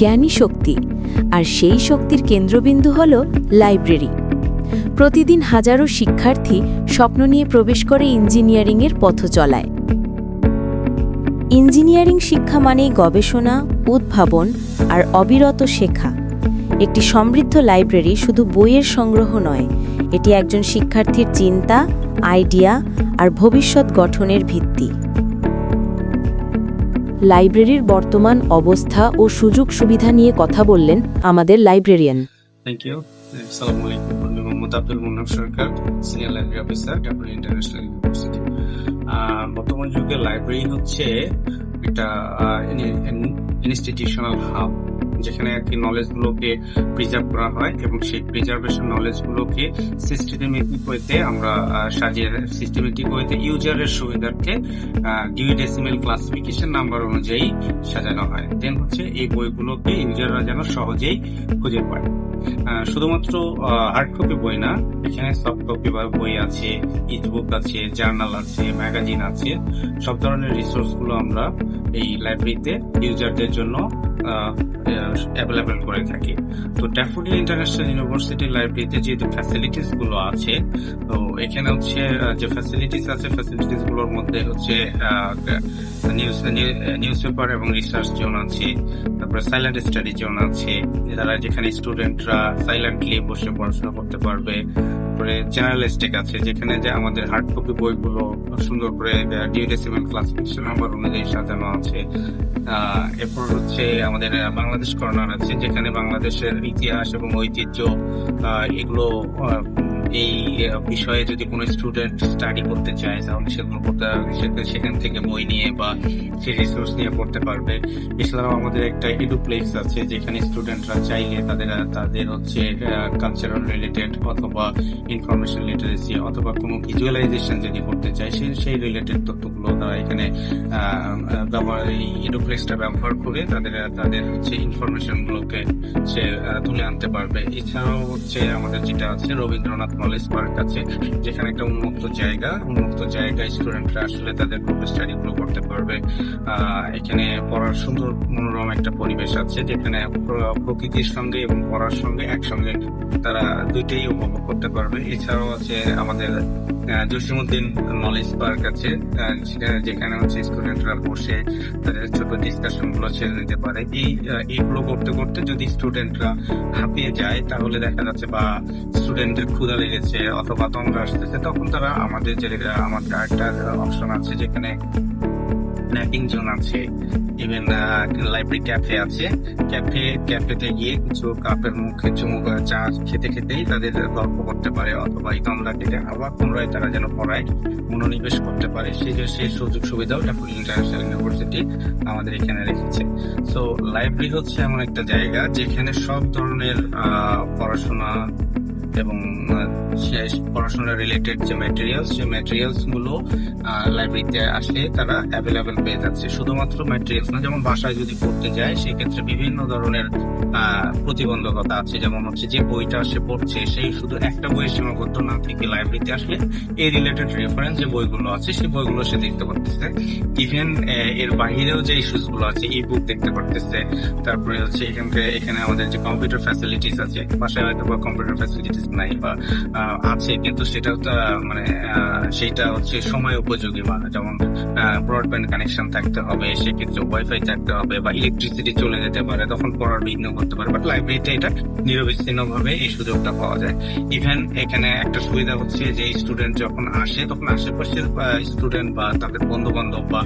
জ্ঞানী শক্তি। আর সেই শক্তির কেন্দ্রবিন্দু হল লাইব্রেরি। প্রতিদিন হাজারো শিক্ষার্থী স্বপ্ন নিয়ে প্রবেশ করে ইঞ্জিনিয়ারিংয়ের পথ চলায়। ইঞ্জিনিয়ারিং শিক্ষা মানেই গবেষণা, উদ্ভাবন আর অবিরত শেখা। একটি সমৃদ্ধ লাইব্রেরি শুধু বইয়ের সংগ্রহ নয়, এটি একজন শিক্ষার্থীর চিন্তা, আইডিয়া আর ভবিষ্যৎ গঠনের ভিত্তি। লাইব্রেরির বর্তমান অবস্থা ও সুযোগ সুবিধা নিয়ে কথা বললেন আমাদের লাইব্রেরিয়ান। থ্যাংক ইউ আসসালামু আলাইকুম আমি Mohammad Abdul Munnaf Sarkar senior library officer Daffodil international university বর্তমান যুগে লাইব্রেরি হচ্ছে এটা ইনস্টিটিউশনাল হাব যেখানে আর কি নলেজ গুলোকে প্রিজার্ভ করা হয় এবং সেই প্রিজার্ভেশন নলেজ গুলোকে সিস্টেমেটিক ওয়েতে আমরা সাজিয়ে সিস্টেমেটিক ওয়েতে ইউজারের সুবিধার্থে ডিউ ডেসিমেল ক্লাসিফিকেশন নাম্বার অনুযায়ী সাজানো হয়। দেন হচ্ছে এই বইগুলোকে ইউজাররা যেন সহজেই খুঁজে পায়। শুধুমাত্র হার্ড কপি বই না, এখানে সফট কপি বা বই আছে ইবুক আছে জার্নাল আছে ম্যাগাজিন আছে, সব ধরনের রিসোর্সগুলো আমরা এই লাইব্রেরিতে ইউজারদের জন্য অ্যাভেলেবেল করে থাকি। তো ড্যাফোডিল ইন্টারন্যাশনাল ইউনিভার্সিটি লাইব্রেরিতে যেহেতু ফ্যাসিলিটিসগুলো আছে, তো এখানে হচ্ছে যে ফ্যাসিলিটিস আছে ফ্যাসিলিটিসগুলোর মধ্যে হচ্ছে নিউজ নিউজ পেপার এবং রিসার্চ জোন আছে, তারপরে সাইলেন্ট স্টাডি জোন আছে, যারা যেখানে স্টুডেন্টরা সাইলেন্টলি বসে পড়াশোনা করতে পারবে তারপরে জেনারেলিস্টিক আছে, যেখানে যে আমাদের হার্ড কপি বইগুলো সুন্দর করে ডিউডেসিমেন্ট ক্লাসিফিকেশন নাম্বার অনুযায়ী সাজানো আছে। এরপর হচ্ছে আমাদের বাংলাদেশ কর্নার আছে, যেখানে বাংলাদেশের ইতিহাস এবং ঐতিহ্য এগুলো এই বিষয়ে যদি কোনো স্টুডেন্ট স্টাডি করতে চায়, তাহলে সেগুলো পড়তে সেখান থেকে বই নিয়ে বা সেই রিসোর্স নিয়ে পড়তে পারবে। এছাড়াও আমাদের একটা এডুপ্লেক্স আছে, যেখানে স্টুডেন্টরা চাইলে তাদের তাদের হচ্ছে কালচারাল রিলেটেড অথবা ইনফরমেশন লিটারেসি অথবা কোনো ভিজুয়ালাইজেশন যদি করতে চায় সেই সেই রিলেটেড তথ্যগুলো তারা এখানে ব্যবহার, এই এডুপ্লেক্সটা ব্যবহার করে তাদের তাদের হচ্ছে ইনফরমেশন গুলোকে সে তুলে আনতে পারবে। এছাড়াও হচ্ছে আমাদের যেটা আছে, রবীন্দ্রনাথ নলেজ পার্ক আছে যেখানে একটা উন্মুক্ত জায়গা, উন্মুক্ত জায়গায় স্টুডেন্টরা আসলে তাদের গ্রুপ স্টাডি গুলো করতে পারবে। এখানে পড়ার সুন্দর মনোরম একটা পরিবেশ আছে যেখানে প্রকৃতির সঙ্গে এবং পড়ার সঙ্গে একসঙ্গে তারা দুইটাই উপভোগ করতে পারবে। এছাড়াও আছে আমাদের আহ, জসিমউদ্দিন নলেজ পার্ক আছে যেখানে- হচ্ছে স্টুডেন্টরা বসে তাদের ছোট ডিসকাশনগুলো ছেড়ে নিতে পারে। এই এগুলো করতে করতে যদি স্টুডেন্টরা হাঁপিয়ে যায় তাহলে দেখা যাচ্ছে বা স্টুডেন্টদের ক্ষুধা লেগেছে অথবা তন্দ্রা আসতেছে তখন তারা আমাদের যে আমার আমাদের একটা অপশন আছে যেখানে জোন আছে ইভেন লাইব্রেরি ক্যাফে আছে। ক্যাফে ক্যাফেতে গিয়ে কিছু কাপের মুখে চুমুক চা খেতে খেতেই তাদের গল্প করতে পারে, অথবা এই তন্দ্রা কেটে আবার পুনরায় তারা যেন পড়ায়, মনোনিবেশ করতে পারে। সেই সেই সুযোগ সুবিধাও ডাপুল ইন্টারন্যাশনাল ইউনিভার্সিটি আমাদের এখানে রেখেছে। সো লাইব্রেরি হচ্ছে এমন একটা জায়গা যেখানে সব ধরনের পড়াশোনা এবং সে- পড়াশোনা রিলেটেড যে ম্যাটেরিয়ালস সেই ম্যাটেরিয়ালসগুলো লাইব্রেরিতে আসলে তারা অ্যাভেলেবেল পেয়ে যাচ্ছে। শুধুমাত্র ম্যাটেরিয়ালস না, যেমন যদি পড়তে যায়, সেক্ষেত্রে বিভিন্ন ধরনের প্রতিবন্ধকতা আছে। যেমন হচ্ছে যে বইটা সে পড়ছে, সেই শুধু একটা বইয়ের সীমাবদ্ধ না থেকে লাইব্রেরিতে আসলে এই রিলেটেড রেফারেন্স যে বইগুলো আছে, সেই বইগুলো সে দেখতে পারতেছে। ইভেন এর বাহিরেও যে ইস্যুসগুলো আছে ই বুক দেখতে পারতেছে। তারপরে হচ্ছে এখানে আমাদের যে কম্পিউটার ফ্যাসিলিটিস আছে, বাসায় হয়তো বা কম্পিউটার ফ্যাসিলিটিস নাই বা আছে, কিন্তু সেটা তো মানে সেইটা হচ্ছে সময় উপযোগী মানে যেমন ব্রডব্যান্ড কানেকশন থাকতে হবে, সেক্ষেত্রে ওয়াইফাই থাকতে হবে বা ইলেকট্রিসিটি চলে যেতে পারে, তখন পড়ার বিঘ্ন করতে পারে বাট লাইব্রেরিতে এটা নিরবিচ্ছিন্ন ভাবে এই সুযোগটা পাওয়া যায়। ইভেন এখানে একটা সুবিধা হচ্ছে যে স্টুডেন্ট যখন আসে, তখন আশেপাশের স্টুডেন্ট বা তাদের বন্ধু বান্ধব বা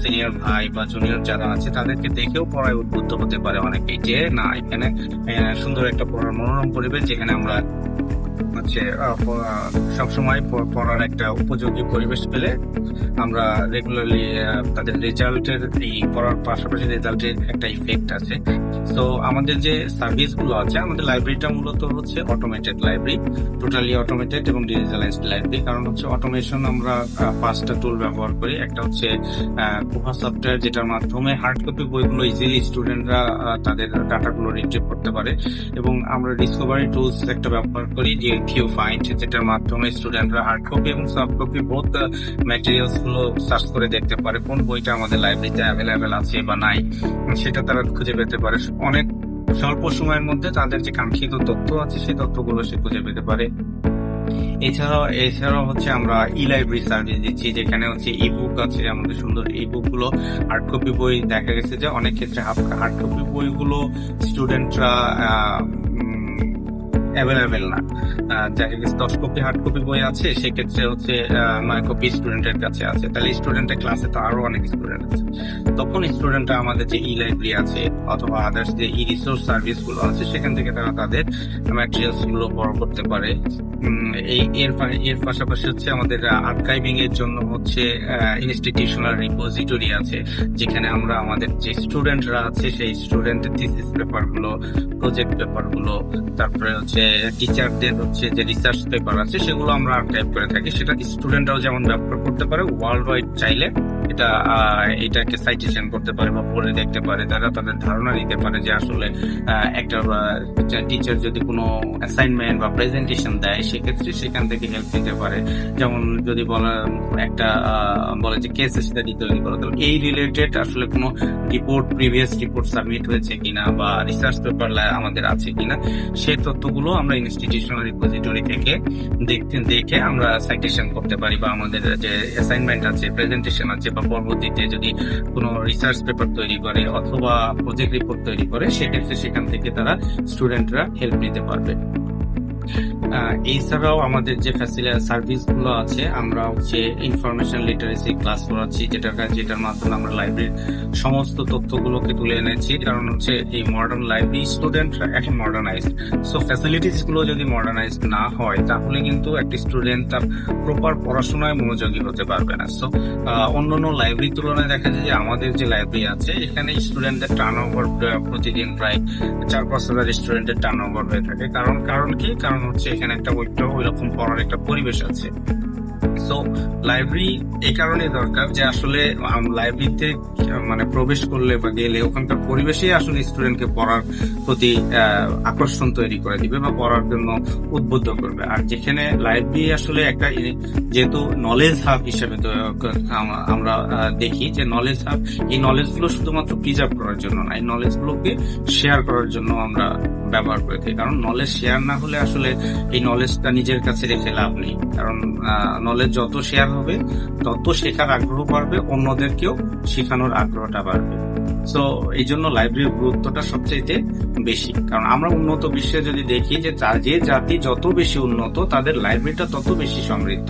সিনিয়র ভাই বা জুনিয়র যারা আছে, তাদেরকে দেখেও পড়ায় উদ্বুদ্ধ হতে পারে অনেকেই যে, না, এখানে সুন্দর একটা পড়ার মনোরম পরিবেশ, যেখানে আমরা হচ্ছে সবসময় পড়ার একটা উপযোগী পরিবেশ পেলে আমরা রেগুলারলি তাদের রেজাল্টের এই পড়ার পাশাপাশি রেজাল্টের একটা ইফেক্ট আছে। তো আমাদের যে সার্ভিসগুলো আছে, আমাদের লাইব্রেরিটা মূলত হচ্ছে অটোমেটেড লাইব্রেরি টোটালি অটোমেটেড এবং ডিজিটালাইজড লাইব্রেরি কারণ হচ্ছে অটোমেশন আমরা পাঁচটা টুল ব্যবহার করি। একটা হচ্ছে কুহা সফটওয়্যার যেটার মাধ্যমে হার্ড কপি বইগুলো ইজিলি স্টুডেন্টরা তাদের ডাটাগুলো রিট্রিভ করতে পারে। এবং আমরা ডিসকভারি টুলস একটা ব্যবহার করি যে কিউ যেটার মাধ্যমে স্টুডেন্টরা হার্ড কপি এবং সফট কপি ম্যাটেরিয়ালসগুলো সার্চ করে দেখতে পারে, কোন বইটা আমাদের লাইব্রেরিতে অ্যাভেলেবেল আছে বা নাই, সেটা তারা খুঁজে পেতে পারে। অনেক স্বল্প সময়ের মধ্যে তাদের যে কাঙ্ক্ষিত তথ্য আছে, সেই তথ্যগুলো সে খুঁজে পেতে পারে। এছাড়াও এছাড়াও হচ্ছে আমরা ই লাইব্রেরি সার্ভিস দিচ্ছি, যেখানে হচ্ছে ই বুক আছে, আমাদের সুন্দর ই বুকগুলো হার্ড কপি বই দেখা গেছে যে অনেক ক্ষেত্রে হার্ড কপি বইগুলো স্টুডেন্টরা অ্যাভেলেবেল না। দেখা গেছে দশ কপি হার্ড কপি বই আছে, সেক্ষেত্রে হচ্ছে নয় কপি স্টুডেন্টের কাছে আছে। তাহলে স্টুডেন্টের ক্লাসে তো আরও অনেক স্টুডেন্ট আছে। তখন স্টুডেন্টরা আমাদের যে ই লাইব্রেরি আছে, অথবা আদার্স যে ই রিসোর্স সার্ভিসগুলো আছে, সেখান থেকে তারা তাদের ম্যাটেরিয়ালসগুলো বড় করতে পারে। এই, এর এর পাশাপাশি হচ্ছে আমাদের আর্কাইভিং এর জন্য হচ্ছে ইনস্টিটিউশনাল রিপোজিটরি আছে, যেখানে আমরা আমাদের যে স্টুডেন্টরা আছে, সেই স্টুডেন্টের থিসিস পেপারগুলো প্রজেক্ট পেপারগুলো, তারপরে হচ্ছে টিচারদের হচ্ছে যে রিসার্চ পেপার আছে, সেগুলো আমরা আর্কাইভ করে থাকি। সেটা স্টুডেন্টরাও যেমন ব্যবহার করতে পারে ওয়ার্ল্ড ওয়াইড চাইলে। এটা এটাকে সাইটেশন করতে পারে বা পড়ে দেখতে পারে। তারা তাদের ধারণা নিতে পারে যে আসলে একটা টিচার যদি কোনো অ্যাসাইনমেন্ট বা প্রেজেন্টেশন দেয়, সেক্ষেত্রে সেখান থেকে হেল্প নিতে পারে। যেমন যদি বলা, একটা বলে যে কেস করো তো এই রিলেটেড আসলে কোনো রিপোর্ট প্রিভিয়াস রিপোর্ট সাবমিট হয়েছে কিনা বা রিসার্চ পেপার আমাদের আছে কিনা সেই তথ্যগুলো আমরা ইনস্টিটিউশনাল রিপোজিটরি থেকে দেখতে, দেখে আমরা সাইটেশন করতে পারি বা আমাদের যে অ্যাসাইনমেন্ট আছে প্রেজেন্টেশন আছে বা পরবর্তীতে যদি কোনো রিসার্চ পেপার তৈরি করে অথবা প্রজেক্ট রিপোর্ট তৈরি করে, সেক্ষেত্রে সেখান থেকে তারা স্টুডেন্টরা হেল্প নিতে পারবে। এছাড়াও আমাদের যে ফ্যাসিলিটি সার্ভিসগুলো আছে, আমরা হচ্ছে ইনফরমেশন লিটারেসি ক্লাস করাচ্ছি, যেটার যেটার মাধ্যমে আমরা লাইব্রেরির সমস্ত তথ্যগুলোকে তুলে এনেছি। কারণ হচ্ছে এই মডার্ন লাইব্রেরি স্টুডেন্টরা এখন মডার্নাইজড সো ফ্যাসিলিটিসগুলো যদি মডার্নাইজড না হয়, তাহলে কিন্তু একটি স্টুডেন্ট তার প্রপার পড়াশোনায় মনোযোগী হতে পারবে না। সো অন্য অন্য লাইব্রেরির তুলনায় দেখা যায় যে আমাদের যে লাইব্রেরি আছে, এখানে স্টুডেন্টদের টার্ন ওভার প্রতিদিন প্রায় চার পাঁচ হাজার স্টুডেন্টের টার্ন ওভার হয়ে থাকে। কারণ কারণ কি? কারণ হচ্ছে এখানে একটা ওইটা ওই রকম পড়ার একটা পরিবেশ আছে। সো লাইব্রেরি এই কারণে দরকার যে আসলে লাইব্রেরিতে মানে প্রবেশ করলে বা গেলে ওখানকার পরিবেশেই আসলে স্টুডেন্টকে পড়ার প্রতি আকর্ষণ তৈরি করে দিবে বা পড়ার জন্য উদ্বুদ্ধ করবে। আর যেখানে লাইব্রেরি আসলে একটা যেহেতু নলেজ হাব হিসেবে আমরা দেখি যে নলেজ হাব এই নলেজগুলো শুধুমাত্র প্রিজার্ভ করার জন্য না, এই নলেজ গুলোকে শেয়ার করার জন্য আমরা ব্যবহার করে থাকি। কারণ নলেজ শেয়ার না হলে আসলে এই নলেজটা নিজের কাছে রেখে লাভ নেই। কারণ নলেজ যত শেয়ার হবে, তত শেখার আগ্রহ বাড়বে, অন্যদেরকেও শেখানোর আগ্রহটা বাড়বে। সো এই জন্য লাইব্রেরির গুরুত্বটা সবচেয়ে বেশি। কারণ আমরা উন্নত বিশ্বে যদি দেখি যে যে জাতি যত বেশি উন্নত, তাদের লাইব্রেরিটা তত বেশি সমৃদ্ধ।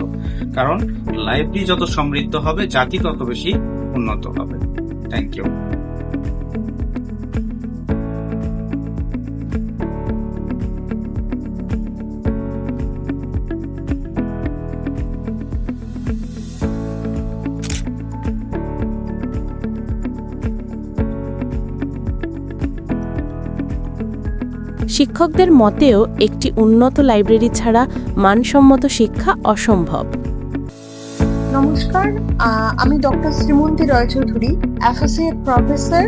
কারণ লাইব্রেরি যত সমৃদ্ধ হবে, জাতি তত বেশি উন্নত হবে। থ্যাংক ইউ শিক্ষকদের মতেও একটি উন্নত লাইব্রেরি ছাড়া মানসম্মত শিক্ষা অসম্ভব। নমস্কার আমি doctor Shrimanti Roychowdhury associate professor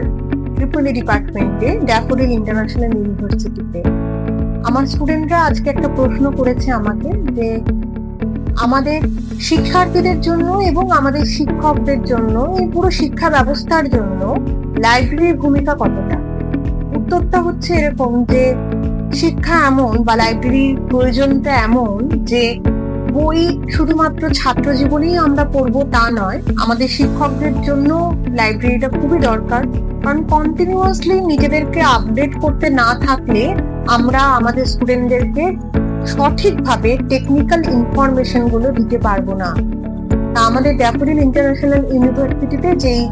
triple E ডিপার্টমেন্টে ড্যাফোডিল ইন্টারন্যাশনাল ইউনিভার্সিটিতে। আমার স্টুডেন্টরা আজকে একটা প্রশ্ন করেছে আমাকে যে আমাদের শিক্ষার্থীদের জন্য এবং আমাদের শিক্ষকদের জন্য, এই পুরো শিক্ষা ব্যবস্থার জন্য লাইব্রেরির ভূমিকা কতটা? উত্তরটা হচ্ছে এরকম যে শিক্ষা এমন বা লাইব্রেরির প্রয়োজনটা এমন যে বই শুধুমাত্র ছাত্র জীবনেই আমরা পড়ব তা নয়, আমাদের শিক্ষকদের জন্য লাইব্রেরিটা খুবই দরকার। কারণ কন্টিনিউয়াসলি নিজেদেরকে আপডেট করতে না থাকলে আমরা আমাদের স্টুডেন্টদেরকে সঠিকভাবে টেকনিক্যাল ইনফরমেশনগুলো দিতে পারব না। তা আমাদের ড্যাফোডিল ইন্টারন্যাশনাল ইউনিভার্সিটিতে যেই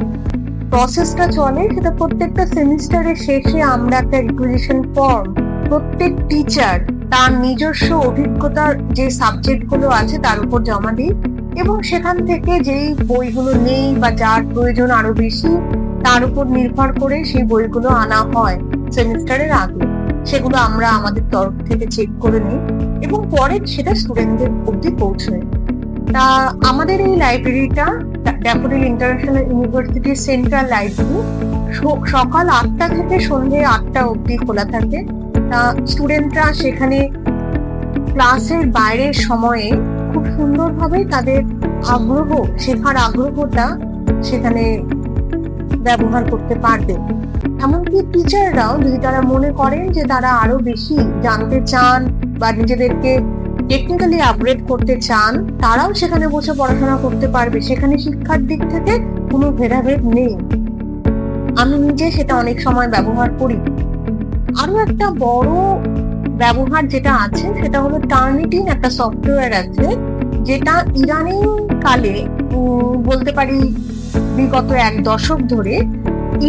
প্রসেসটা চলে, সেটা প্রত্যেকটা সেমিস্টারের শেষে আমরা একটা রিকুইজিশন ফর্ম প্রত্যেক টিচার তার নিজস্ব অভিজ্ঞতার যে সাবজেক্টগুলো আছে তার উপর জমা দিই এবং সেখান থেকে যেই বইগুলো নেই বা যার প্রয়োজন আরও বেশি, তার উপর নির্ভর করে সেই বইগুলো আনা হয় সেমিস্টারের আগে। সেগুলো আমরা আমাদের তরফ থেকে চেক করে নিই এবং পরে সেটা স্টুডেন্টদের অব্দি পৌঁছয়। তা আমাদের এই লাইব্রেরিটা ড্যাফোডিল ইন্টারন্যাশনাল ইউনিভার্সিটির সেন্ট্রাল লাইব্রেরি সকাল আটটা থেকে সন্ধে আটটা অবধি খোলা থাকে। তা স্টুডেন্টরা সেখানে ক্লাসের বাইরের সময়ে খুব সুন্দরভাবে তাদের আগ্রহ, শেখার আগ্রহটা সেখানে ব্যবহার করতে পারবে। এমনকি টিচাররাও যদি তারা মনে করেন যে তারা আরও বেশি জানতে চান বা নিজেদেরকে টেকনিক্যালি আপগ্রেড করতে চান, তারাও সেখানে বসে পড়াশোনা করতে পারবে। সেখানে শিক্ষার দিক থেকে কোনো ভেদাভেদ নেই। আমি নিজে সেটা অনেক সময় ব্যবহার করি। আরও একটা বড় ব্যবহার যেটা আছে, সেটা হলো টার্নিটিন একটা সফটওয়্যার আছে, যেটা ইরানি কালে বলতে পারি বিগত এক দশক ধরে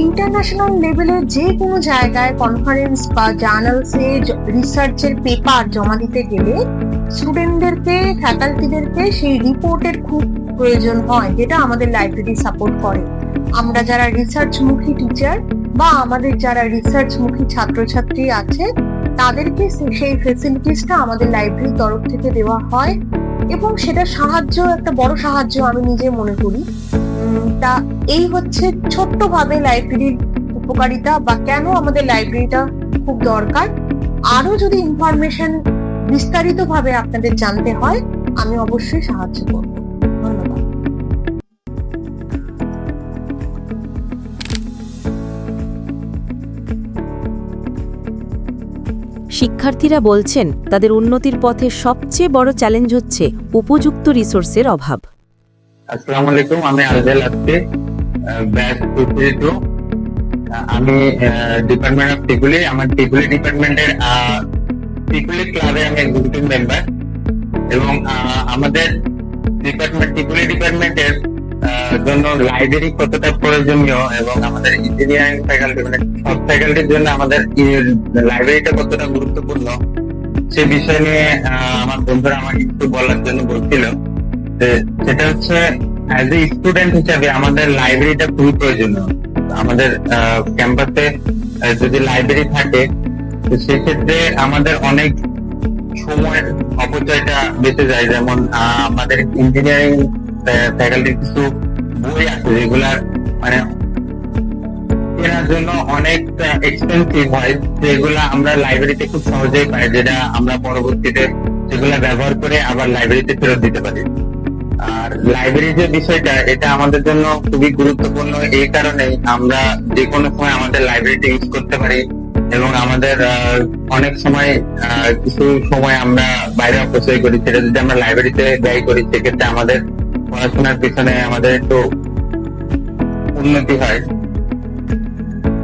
ইন্টারন্যাশনাল লেভেলের যে কোনো জায়গায় কনফারেন্স বা জার্নালসে রিসার্চের পেপার জমা দিতে গেলে স্টুডেন্টদেরকে ফ্যাকাল্টিদেরকে সেই রিপোর্টের খুব প্রয়োজন হয়, যেটা আমাদের লাইব্রেরি সাপোর্ট করে। আমরা যারা রিসার্চ মুখী টিচার বা আমাদের যারা রিসার্চ মুখী ছাত্রছাত্রী আছে, তাদেরকে সেই ফেসিলিটিসটা আমাদের লাইব্রেরির তরফ থেকে দেওয়া হয় এবং সেটা সাহায্য, একটা বড় সাহায্য আমি নিজে মনে করি। তা এই হচ্ছে ছোট্টভাবে লাইব্রেরির উপকারিতা বা কেন আমাদের লাইব্রেরিটা খুব দরকার। আরও যদি ইনফরমেশন বিস্তারিতভাবে আপনাদের জানতে হয়, আমি অবশ্যই সাহায্য করব। ধন্যবাদ। শিক্ষার্থীরা বলছেন, তাদের উন্নতির পথে সবচেয়ে বড় চ্যালেঞ্জ হচ্ছে উপযুক্ত রিসোর্সের অভাব। আমি আমি ডিপার্টমেন্ট অফ টিকুলি আমার টিকুলি ডিপার্টমেন্টের টিকুলি ক্লাবে আমি মেম্বার এবং আমাদের ডিপার্টমেন্ট টিকুলি ডিপার্টমেন্টের জন্য লাইব্রেরি কতটা প্রয়োজনীয় এবং আমাদের ইঞ্জিনিয়ারিং ফ্যাকাল্টি মানে সব ফ্যাকাল্টির জন্য আমাদের লাইব্রেরিটা কতটা গুরুত্বপূর্ণ, সে বিষয় নিয়ে আমার বন্ধুরা আমাকে একটু বলার জন্য বলছিল সেটা হচ্ছে অ্যাজ এ স্টুডেন্ট হিসাবে আমাদের লাইব্রেরিটা খুবই প্রয়োজনীয়। আমাদের ক্যাম্পাসে যদি লাইব্রেরি থাকে, তো সেক্ষেত্রে আমাদের অনেক সময়ের অপচয়টা বেঁচে যায়। যেমন আমাদের ইঞ্জিনিয়ারিং ফ্যাকাল্টির কিছু বই আছে যেগুলার মানে কেনার জন্য অনেক এক্সপেন্সিভ হয়, যেগুলা আমরা লাইব্রেরিতে খুব সহজেই পাই, যেটা আমরা পরবর্তীতে সেগুলা ব্যবহার করে আবার লাইব্রেরিতে ফেরত দিতে পারি। আর লাইব্রেরি যে বিষয়টা, এটা আমাদের জন্য খুবই গুরুত্বপূর্ণ এই কারণেই আমরা যে কোনো সময় আমাদের লাইব্রেরিটা ইউজ করতে পারি এবং আমাদের অনেক সময় কিছু সময় আমরা বাইরে অপচয় করি, সেটা যদি আমরা লাইব্রেরিতে ব্যয় করি, সেক্ষেত্রে আমাদের পড়াশোনার পিছনে আমাদের একটু উন্নতি হয়।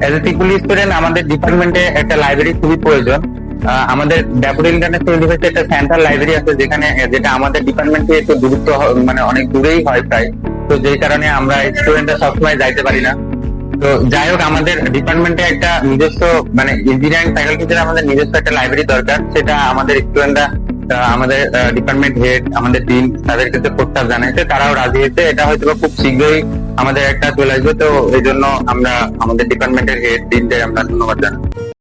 এজ এ টিকুলি স্টুডেন্ট আমাদের ডিপার্টমেন্টে একটা লাইব্রেরি খুবই প্রয়োজন। আমাদের ড্যাপুর ইন্টারন্যাশনাল ইউনিভার্সিটি একটা সেন্ট্রাল লাইব্রেরি আছে যেখানে, যেটা আমাদের ডিপার্টমেন্ট থেকে একটু দূরত্ব মানে অনেক দূরেই হয় প্রায়। তো যেই কারণে আমরা স্টুডেন্টরা সবসময় যাইতে পারি না। তো যাই হোক, আমাদের ডিপার্টমেন্টে একটা নিজস্ব মানে ইঞ্জিনিয়ারিং ফ্যাকাল্টিতে আমাদের নিজস্ব একটা লাইব্রেরি দরকার। সেটা আমাদের স্টুডেন্টরা আমাদের ডিপার্টমেন্ট হেড আমাদের টিম তাদের কাছে প্রস্তাব জানাইছে। তারাও রাজি হয়েছে। এটা হয়তো খুব শীঘ্রই আমাদের একটা চলে আসবে। তো এই জন্য আমরা আমাদের ডিপার্টমেন্টের হেড টিমকে আমরা ধন্যবাদ জানাই।